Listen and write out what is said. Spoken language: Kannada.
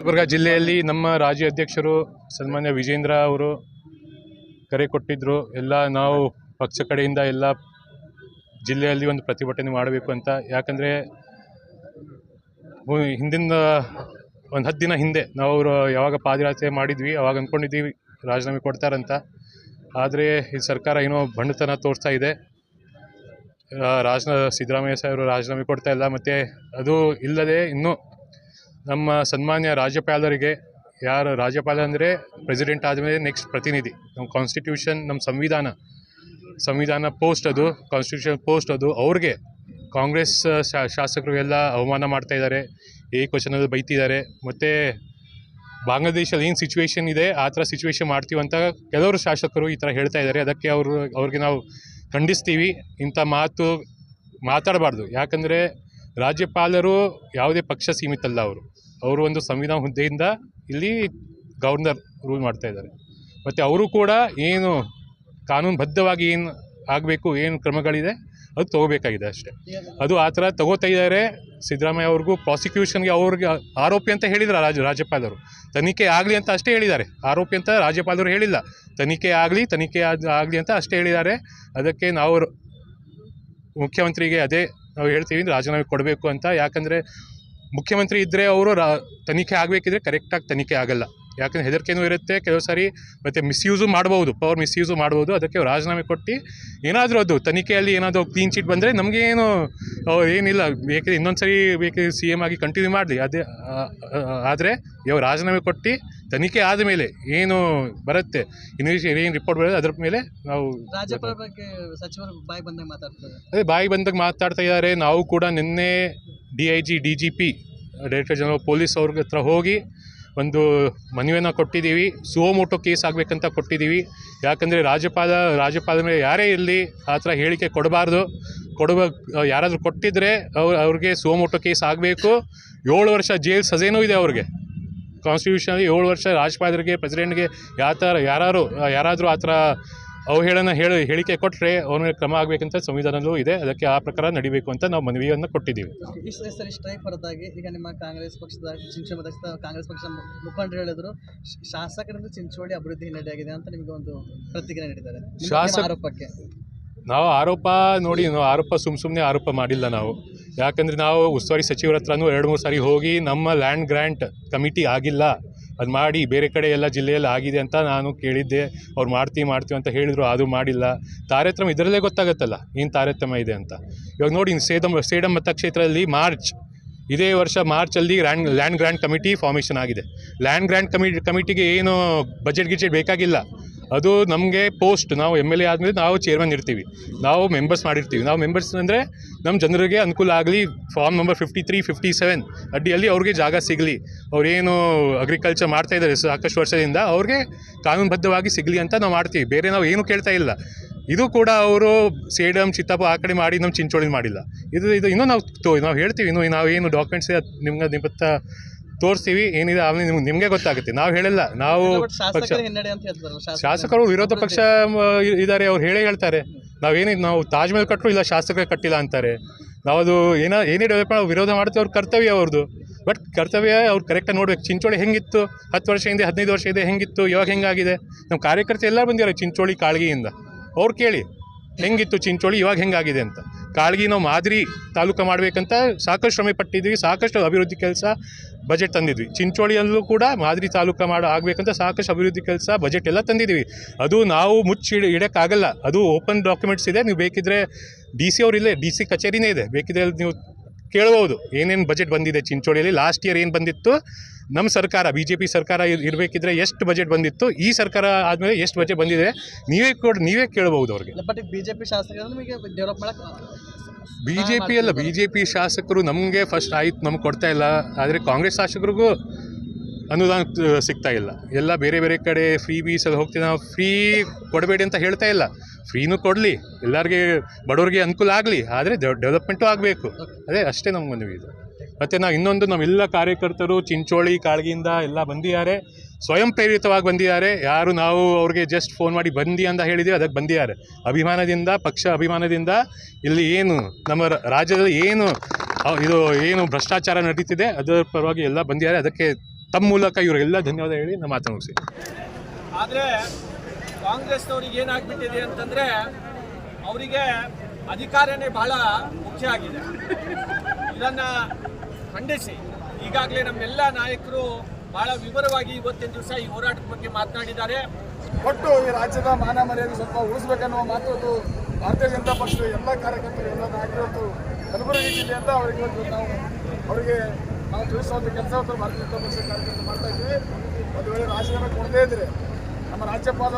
ಗುಲ್ಬರ್ಗ ಜಿಲ್ಲೆಯಲ್ಲಿ ನಮ್ಮ ರಾಜ್ಯ ಅಧ್ಯಕ್ಷರು ಸನ್ಮಾನ್ಯ ವಿಜೇಂದ್ರ ಅವರು ಕರೆ ಕೊಟ್ಟಿದ್ದರು ಎಲ್ಲ ನಾವು ಪಕ್ಷ ಕಡೆಯಿಂದ ಎಲ್ಲ ಜಿಲ್ಲೆಯಲ್ಲಿ ಒಂದು ಪ್ರತಿಭಟನೆ ಮಾಡಬೇಕು ಅಂತ. ಯಾಕಂದರೆ ಹಿಂದಿನ ಒಂದು ಹತ್ತು ದಿನ ಹಿಂದೆ ನಾವು ಅವರು ಯಾವಾಗ ಪಾದಯಾತ್ರೆ ಮಾಡಿದ್ವಿ, ಅವಾಗ ಅಂದ್ಕೊಂಡಿದ್ದೀವಿ ರಾಜೀನಾಮೆ ಕೊಡ್ತಾರಂತ. ಆದರೆ ಈ ಸರ್ಕಾರ ಏನೋ ಬಂಡತನ ತೋರಿಸ್ತಾ ಇದೆ. ರಾಜ ಸಿದ್ದರಾಮಯ್ಯ ಸಾಹೇಬರು ರಾಜೀನಾಮೆ ಕೊಡ್ತಾ ಇಲ್ಲ. ಮತ್ತು ಅದು ಇಲ್ಲದೆ ಇನ್ನೂ ನಮ್ಮ ಸನ್ಮಾನ್ಯ ರಾಜ್ಯಪಾಲರಿಗೆ, ಯಾರು ರಾಜ್ಯಪಾಲ ಅಂದರೆ ಪ್ರೆಸಿಡೆಂಟ್ ಆದಮೇಲೆ ನೆಕ್ಸ್ಟ್ ಪ್ರತಿನಿಧಿ. ನಮ್ಮ ಕಾನ್ಸ್ಟಿಟ್ಯೂಷನ್ ನಮ್ಮ ಸಂವಿಧಾನ ಸಂವಿಧಾನ ಪೋಸ್ಟ್ ಅದು ಕಾನ್ಸ್ಟಿಟ್ಯೂಷನ್ ಪೋಸ್ಟ್ ಅದು. ಅವ್ರಿಗೆ ಕಾಂಗ್ರೆಸ್ ಶಾಸಕರು ಎಲ್ಲ ಅವಮಾನ ಮಾಡ್ತಾ ಇದ್ದಾರೆ ಈ ಕ್ವಶನಲ್ಲಿ ಬೈತಿದ್ದಾರೆ. ಮತ್ತು ಬಾಂಗ್ಲಾದೇಶಲ್ಲಿ ಏನು ಸಿಚುವೇಶನ್ ಇದೆ, ಆ ಥರ ಸಿಚುವೇಶನ್ ಮಾಡ್ತೀವಿ ಅಂತ ಕೆಲವರು ಶಾಸಕರು ಈ ಥರ ಹೇಳ್ತಾ ಇದ್ದಾರೆ. ಅದಕ್ಕೆ ಅವರು, ಅವ್ರಿಗೆ ನಾವು ಖಂಡಿಸ್ತೀವಿ. ಇಂಥ ಮಾತು ಮಾತಾಡಬಾರ್ದು. ಯಾಕಂದರೆ ರಾಜ್ಯಪಾಲರು ಯಾವುದೇ ಪಕ್ಷ ಸೀಮಿತ ಅಲ್ಲ ಅವರು. ಅವರು ಒಂದು ಸಂವಿಧಾನ ಹುದ್ದೆಯಿಂದ ಇಲ್ಲಿ ಗವರ್ನರ್ ರೂಲ್ ಮಾಡ್ತಾ ಇದ್ದಾರೆ. ಮತ್ತು ಅವರು ಕೂಡ ಏನು ಕಾನೂನುಬದ್ಧವಾಗಿ ಏನು ಆಗಬೇಕು, ಏನು ಕ್ರಮಗಳಿದೆ, ಅದು ತಗೋಬೇಕಾಗಿದೆ ಅಷ್ಟೇ. ಅದು ಆ ಥರ ತಗೋತಾ ಇದ್ದಾರೆ. ಸಿದ್ದರಾಮಯ್ಯ ಅವ್ರಿಗೂ, ಪ್ರಾಸಿಕ್ಯೂಷನ್ಗೆ ಅವ್ರಿಗೆ ಆರೋಪಿ ಅಂತ ಹೇಳಿದ್ರು ರಾಜ, ರಾಜ್ಯಪಾಲರು. ತನಿಖೆ ಆಗಲಿ ಅಂತ ಅಷ್ಟೇ ಹೇಳಿದ್ದಾರೆ. ಆರೋಪಿ ಅಂತ ರಾಜ್ಯಪಾಲರು ಹೇಳಿಲ್ಲ. ತನಿಖೆ ಆಗಲಿ ತನಿಖೆ ಆಗಲಿ ಅಂತ ಅಷ್ಟೇ ಹೇಳಿದ್ದಾರೆ. ಅದಕ್ಕೆ ನಾವು ಮುಖ್ಯಮಂತ್ರಿಗೆ ಅದೇ ನಾವು ಹೇಳ್ತೀವಿ, ರಾಜೀನಾಮೆ ಕೊಡಬೇಕು ಅಂತ. ಯಾಕಂದರೆ ಮುಖ್ಯಮಂತ್ರಿ ಇದ್ದರೆ ಅವರು ರಾ ತನಿಖೆ ಆಗಬೇಕಿದ್ರೆ ಕರೆಕ್ಟಾಗಿ ತನಿಖೆ ಆಗಲ್ಲ. ಯಾಕಂದರೆ ಹೆದರಿಕೆನೂ ಇರುತ್ತೆ ಕೆಲವು ಸಾರಿ ಮತ್ತು ಮಿಸ್ಯೂಸು ಮಾಡ್ಬೋದು ಪವರ್ ಮಿಸ್ಯೂಸು ಮಾಡ್ಬೋದು ಅದಕ್ಕೆ ಅವ್ರು ರಾಜೀನಾಮೆ ಕೊಟ್ಟು ಏನಾದರೂ ಅದು ತನಿಖೆಯಲ್ಲಿ ಏನಾದರೂ ಕ್ಲೀನ್ ಚೀಟ್ ಬಂದರೆ ನಮಗೇನು ಏನಿಲ್ಲ ಬೇಕಿದ್ರೆ ಇನ್ನೊಂದು ಸರಿ ಬೇಕಿದ್ರೆ ಸಿ ಎಂ ಆಗಿ ಕಂಟಿನ್ಯೂ ಮಾಡಲಿ? ಅದೇ ಆದರೆ ಇವಾಗ ರಾಜೀನಾಮೆ ಕೊಟ್ಟು ತನಿಖೆ ಆದ ಮೇಲೆ ಏನು ಬರುತ್ತೆ ಇನ್ವೆಸ್ಟಿ ಏನು ರಿಪೋರ್ಟ್ ಬರುತ್ತೆ ಅದ್ರ ಮೇಲೆ ನಾವು ಸಚಿವರು ಬಾಯಿ ಬಂದಾಗ ಮಾತಾಡ್ತಾರೆ. ಅದೇ ಬಾಯಿ ಬಂದಾಗ ಮಾತಾಡ್ತಾ ಇದ್ದಾರೆ. ನಾವು ಕೂಡ ನಿನ್ನೆ D I G D G P director general police ಅವ್ರ ಹತ್ರ ಹೋಗಿ ಒಂದು ಮನವಿಯನ್ನು ಕೊಟ್ಟಿದ್ದೀವಿ. ಸುವಮೋಟೋ ಕೇಸ್ ಆಗಬೇಕಂತ ಕೊಟ್ಟಿದ್ದೀವಿ. ಯಾಕಂದರೆ ರಾಜ್ಯಪಾಲ ರಾಜ್ಯಪಾಲ ಮೇಲೆ ಯಾರೇ ಇರಲಿ ಆ ಥರ ಹೇಳಿಕೆ ಕೊಡಬಾರ್ದು. ಕೊಡುವ, ಯಾರಾದರೂ ಕೊಟ್ಟಿದ್ದರೆ ಅವ್ರು, ಅವ್ರಿಗೆ ಸುವಮೋಟೋ ಕೇಸ್ ಆಗಬೇಕು. ಏಳು ವರ್ಷ ಜೈಲ್ ಸಜೆನೂ ಇದೆ ಅವ್ರಿಗೆ. ಕಾನ್ಸ್ಟಿಟ್ಯೂಷನಲ್ಲಿ ಏಳು ವರ್ಷ ರಾಜ್ಯಪಾಲರಿಗೆ ಪ್ರೆಸಿಡೆಂಟ್ಗೆ ಯಾವ ಥರ ಯಾರು ಯಾರಾದರೂ ಆ ಥರ ಅವಹೇಳನ ಹೇಳಿ ಹೇಳಿಕೆ ಕೊಟ್ಟರೆ ಅವನ ಮೇಲೆ ಕ್ರಮ ಆಗಬೇಕಂತ ಸಂವಿಧಾನದಲ್ಲೂ ಇದೆ. ಅದಕ್ಕೆ ಆ ಪ್ರಕಾರ ನಡಿಬೇಕು ಅಂತ ನಾವು ಮನವಿಯನ್ನು ಕೊಟ್ಟಿದ್ದೀವಿ. ಸರಿ ಸ್ಟ್ರೈಕ್ ಹೊರತಾಗಿ ಈಗ ನಿಮ್ಮ ಕಾಂಗ್ರೆಸ್ ಪಕ್ಷದ ಚಿಂಚೋಳಿ ಕಾಂಗ್ರೆಸ್ ಪಕ್ಷದ ಮುಖಂಡರು ಹೇಳಿದ್ರು ಶಾಸಕರಿಂದ ಚಿಂಚೋಳಿ ಅಭಿವೃದ್ಧಿ ಹಿನ್ನಡೆಯಾಗಿದೆ ಅಂತ ನಿಮಗೆ ಒಂದು ಪ್ರತಿಕ್ರಿಯೆ ನೀಡಿದ್ದಾರೆ. ಶಾಸಕ- ಆರೋಪಕ್ಕೆ. ನಾವು ಆರೋಪ ನೋಡಿ ನಾವು ಆರೋಪ ಸುಮ್ಮ ಸುಮ್ಮನೆ ಆರೋಪ ಮಾಡಿಲ್ಲ ನಾವು. ಯಾಕಂದರೆ ನಾವು ಉಸ್ತುವಾರಿ ಸಚಿವರ ಹತ್ರನೂ ಎರಡು ಮೂರು ಸಾರಿ ಹೋಗಿ ನಮ್ಮ ಲ್ಯಾಂಡ್ ಗ್ರ್ಯಾಂಟ್ ಕಮಿಟಿ ಆಗಿಲ್ಲ. ಅದು ಮಾಡಿ ಬೇರೆ ಕಡೆ ಎಲ್ಲ ಜಿಲ್ಲೆಯಲ್ಲಿ ಆಗಿದೆ ಅಂತ ನಾನು ಕೇಳಿದ್ದೆ. ಅವ್ರು ಮಾಡ್ತೀವಿ ಮಾಡ್ತೀವಿ ಅಂತ ಹೇಳಿದರು ಅದು ಮಾಡಿಲ್ಲ. ತಾರತಮ್ಯ ಇದರಲ್ಲೇ ಗೊತ್ತಾಗುತ್ತಲ್ಲ, ಏನು ತಾರತಮ್ಯ ಇದೆ ಅಂತ. ಇವಾಗ ನೋಡಿ ಸೇದಂ, ಸೇಡಂ ಮತಕ್ಷೇತ್ರದಲ್ಲಿ ಮಾರ್ಚ್, ಇದೇ ವರ್ಷ ಮಾರ್ಚಲ್ಲಿ land land grand committee formation ಆಗಿದೆ. ಲ್ಯಾಂಡ್ ಗ್ರ್ಯಾಂಡ್ ಕಮಿಟಿ, ಕಮಿಟಿಗೆ ಏನು ಬಜೆಟ್ ಗಿಜೆಟ್ ಬೇಕಾಗಿಲ್ಲ. ಅದು ನಮಗೆ ಪೋಸ್ಟ್, ನಾವು ಎಂ ಎಲ್ ಎ ಆದಮೇಲೆ ನಾವು ಚೇರ್ಮನ್ ಇರ್ತೀವಿ. ನಾವು ಮೆಂಬರ್ಸ್ ಮಾಡಿರ್ತೀವಿ. ನಾವು ಮೆಂಬರ್ಸ್ ಅಂದರೆ ನಮ್ಮ ಜನರಿಗೆ ಅನುಕೂಲ ಆಗಲಿ, form number fifty three fifty seven ಅಡ್ಡಿಯಲ್ಲಿ ಅವ್ರಿಗೆ ಜಾಗ ಸಿಗಲಿ. ಅವ್ರೇನು ಅಗ್ರಿಕಲ್ಚರ್ ಮಾಡ್ತಾ ಇದ್ದಾರೆ ಸಾಕಷ್ಟು ವರ್ಷದಿಂದ ಅವ್ರಿಗೆ ಕಾನೂನುಬದ್ಧವಾಗಿ ಸಿಗಲಿ ಅಂತ ನಾವು ಮಾಡ್ತೀವಿ. ಬೇರೆ ನಾವು ಏನು ಕೇಳ್ತಾ ಇಲ್ಲ. ಇದು ಕೂಡ ಅವರು ಸೇಡಮ್ ಚಿತ್ತಪ್ಪ ಆ ಕಡೆ ಮಾಡಿ ನಮ್ಮ ಚಿಂಚೋಳಿ ಮಾಡಿಲ್ಲ. ಇದು ಇದು ಇನ್ನೂ ನಾವು ತೋ ನಾವು ಹೇಳ್ತೀವಿ ಇನ್ನು ನಾವು ಏನು ಡಾಕ್ಯುಮೆಂಟ್ಸ್ ನಿಮ್ಗೆ ನಿಮ್ಮತ್ತ ತೋರಿಸ್ತೀವಿ ಏನಿದೆ ಆಮೇಲೆ ನಿಮ್ಗೆ ನಿಮಗೆ ಗೊತ್ತಾಗುತ್ತೆ. ನಾವು ಹೇಳಲ್ಲ. ನಾವು ಪಕ್ಷ ಶಾಸಕರು ವಿರೋಧ ಪಕ್ಷ ಇದ್ದಾರೆ ಅವ್ರು ಹೇಳೇ ಹೇಳ್ತಾರೆ. ನಾವೇನು ನಾವು ತಾಜ್ ಮಹಲ್ ಕಟ್ಟರು ಇಲ್ಲ ಶಾಸಕರೇ ಕಟ್ಟಿಲ್ಲ ಅಂತಾರೆ. ನಾವು ಅದು ಏನೋ ಏನೇ ಡೆವಲಪ್ ವಿರೋಧ ಮಾಡ್ತೀವಿ ಅವ್ರ ಕರ್ತವ್ಯ ಅವ್ರದ್ದು ಬಟ್ ಕರ್ತವ್ಯ ಅವ್ರು ಕರೆಕ್ಟಾಗಿ ನೋಡ್ಬೇಕು. ಚಿಂಚೋಳಿ ಹೆಂಗಿತ್ತು? ಹತ್ತು ವರ್ಷ ಹಿಂದೆ, ಹದಿನೈದು ವರ್ಷ ಇದೆ ಹೆಂಗಿತ್ತು? ಇವಾಗ ಹೆಂಗಾಗಿದೆ? ನಮ್ಮ ಕಾರ್ಯಕರ್ತರು ಎಲ್ಲ ಬಂದಿದ್ದಾರೆ ಚಿಂಚೋಳಿ ಕಾಳ್ಗಿಯಿಂದ. ಅವ್ರು ಕೇಳಿ, ಹೆಂಗಿತ್ತು ಚಿಂಚೋಳಿ? ಇವಾಗ ಹೆಂಗಾಗಿದೆ? ಅಂತ. ಕಾಳ್ಗಿ ನಾವು ಮಾದರಿ ತಾಲೂಕು ಮಾಡಬೇಕಂತ ಸಾಕಷ್ಟು ಶ್ರಮೆ ಪಟ್ಟಿದ್ವಿ. ಸಾಕಷ್ಟು ಅಭಿವೃದ್ಧಿ ಕೆಲಸ ಬಜೆಟ್ ತಂದಿದ್ವಿ. ಚಿಂಚೋಳಿಯಲ್ಲೂ ಕೂಡ ಮಾದರಿ ತಾಲೂಕು ಮಾಡೋ, ಆಗಬೇಕಂತ ಸಾಕಷ್ಟು ಅಭಿವೃದ್ಧಿ ಕೆಲಸ ಬಜೆಟ್ ಎಲ್ಲ ತಂದಿದ್ದೀವಿ ಅದು ನಾವು ಮುಚ್ಚಿ ಇಡ, ಇಡೋಕ್ಕಾಗಲ್ಲ. ಅದು ಓಪನ್ ಡಾಕ್ಯುಮೆಂಟ್ಸ್ ಇದೆ. ನೀವು ಬೇಕಿದ್ರೆ ಡಿ ಸಿ ಅವರಿಲ್ಲೇ ಡಿ ಸಿ ಕಚೇರಿನೇ ಇದೆ. ಬೇಕಿದ್ರೆ ನೀವು ಕೇಳ್ಬೋದು. ಏನೇನು ಬಜೆಟ್ ಬಂದಿದೆ ಚಿಂಚೋಳಿಯಲ್ಲಿ? ಲಾಸ್ಟ್ ಇಯರ್ ಏನು ಬಂದಿತ್ತು? ನಮ್ಮ ಸರ್ಕಾರ ಬಿ ಜೆ ಪಿ ಸರ್ಕಾರ ಇರ್- ಇರಬೇಕಿದ್ರೆ ಎಷ್ಟು ಬಜೆಟ್ ಬಂದಿತ್ತು? ಈ ಸರ್ಕಾರ ಆದಮೇಲೆ ಎಷ್ಟು ಬಜೆಟ್ ಬಂದಿದೆ? ನೀವೇ ಕೊಡಿ ನೀವೇ ಕೇಳಬಹುದು ಅವ್ರಿಗೆ. ಬಿಜೆಪಿ ಬಿ ಜೆ ಪಿ ಅಲ್ಲ ಬಿ ಜೆ ಪಿ ಶಾಸಕರು ನಮಗೆ ಫಸ್ಟ್ ಆಯ್ತು ನಮ್ಗೆ ಕೊಡ್ತಾ ಇಲ್ಲ. ಆದರೆ ಕಾಂಗ್ರೆಸ್ ಶಾಸಕರಿಗೂ ಅನುದಾನ ಸಿಗ್ತಾ ಇಲ್ಲ. ಎಲ್ಲ ಬೇರೆ ಬೇರೆ ಕಡೆ ಫ್ರೀ ಬೀಸಲ್ಲಿ ಹೋಗ್ತೀವಿ ನಾವು ಫ್ರೀ ಕೊಡಬೇಡಿ ಅಂತ ಹೇಳ್ತಾ ಇಲ್ಲ. ಫ್ರೀನೂ ಕೊಡಲಿ, ಎಲ್ಲರಿಗೆ ಬಡವ್ರಿಗೆ ಅನುಕೂಲ ಆಗಲಿ, ಆದರೆ ಡೆವಲಪ್ಮೆಂಟು ಆಗಬೇಕು. ಅದೇ ಅಷ್ಟೇ ನಮಗೊಂದು ಇದು. ಮತ್ತು ನಾವು ಇನ್ನೊಂದು ನಾವೆಲ್ಲ ಕಾರ್ಯಕರ್ತರು ಚಿಂಚೋಳಿ, ಕಾಳ್ಗಿಯಿಂದ ಎಲ್ಲ ಬಂದಿದ್ದಾರೆ, ಸ್ವಯಂ ಪ್ರೇರಿತವಾಗಿ ಬಂದಿದ್ದಾರೆ. ಯಾರು ನಾವು ಅವ್ರಿಗೆ ಜಸ್ಟ್ ಫೋನ್ ಮಾಡಿ ಬಂದಿ ಅಂತ ಹೇಳಿದ್ದೀವಿ ಅದಕ್ಕೆ ಬಂದಿದ್ದಾರೆ. ಅಭಿಮಾನದಿಂದ, ಪಕ್ಷ ಅಭಿಮಾನದಿಂದ ಇಲ್ಲಿ ಏನು, ನಮ್ಮ ರಾಜ್ಯದಲ್ಲಿ ಏನು ಇದು ಏನು ಭ್ರಷ್ಟಾಚಾರ ನಡೀತಿದೆ, ಅದರ ಪರವಾಗಿ ಎಲ್ಲ ಬಂದಿದ್ದಾರೆ. ಅದಕ್ಕೆ ತಮ್ಮ ಮೂಲಕ ಇವರೆಲ್ಲ ಧನ್ಯವಾದ ಹೇಳಿ ನಮ್ಮ ಮಾತನ್ನು ಮುಗಿಸಿ ಆದರೆ ಕಾಂಗ್ರೆಸ್ನವ್ರಿಗೆ ಏನಾಗ್ಬಿಟ್ಟಿದೆ ಅಂತಂದರೆ ಅವರಿಗೆ ಅಧಿಕಾರನೇ ಬಹಳ ಮುಖ್ಯ ಆಗಿದೆ. ಇದನ್ನು ಖಂಡಿಸಿ. ಈಗಾಗಲೇ ನಮ್ಮೆಲ್ಲ ನಾಯಕರು ಬಹಳ ವಿವರವಾಗಿ ಇವತ್ತಿನ ದಿವಸ ಈ ಹೋರಾಟದ ಬಗ್ಗೆ ಮಾತನಾಡಿದ್ದಾರೆ. ಒಟ್ಟು ಈ ರಾಜ್ಯದ ಮಾನ ಮರ್ಯಾದೆ ಸ್ವಲ್ಪ ಉಳಿಸ್ಬೇಕನ್ನುವ ಮಾತು ಭಾರತೀಯ ಜನತಾ ಪಕ್ಷದ ಎಲ್ಲ ಕಾರ್ಯಕರ್ತರು, ಎಲ್ಲ ನಾಯಕರು ಕಲಬುರಗಿ ಕಲಬುರಗಿ ಅಂತ ಅವರಿಗೆ ನಾವು ಅವರಿಗೆ ನಾವು ತಿಳಿಸುವಂಥ ಕೆಲಸ ಭಾರತೀಯ ಜನತಾ ಪಕ್ಷದ ಕಾರ್ಯಕರ್ತರು ಮಾಡ್ತಾ ಇದ್ದೀವಿ. ಒಂದು ವೇಳೆ ರಾಜೀನಾಮೆ ಕೊಡದೇ ಇದ್ರೆ ನಮ್ಮ ರಾಜ್ಯಪಾಲ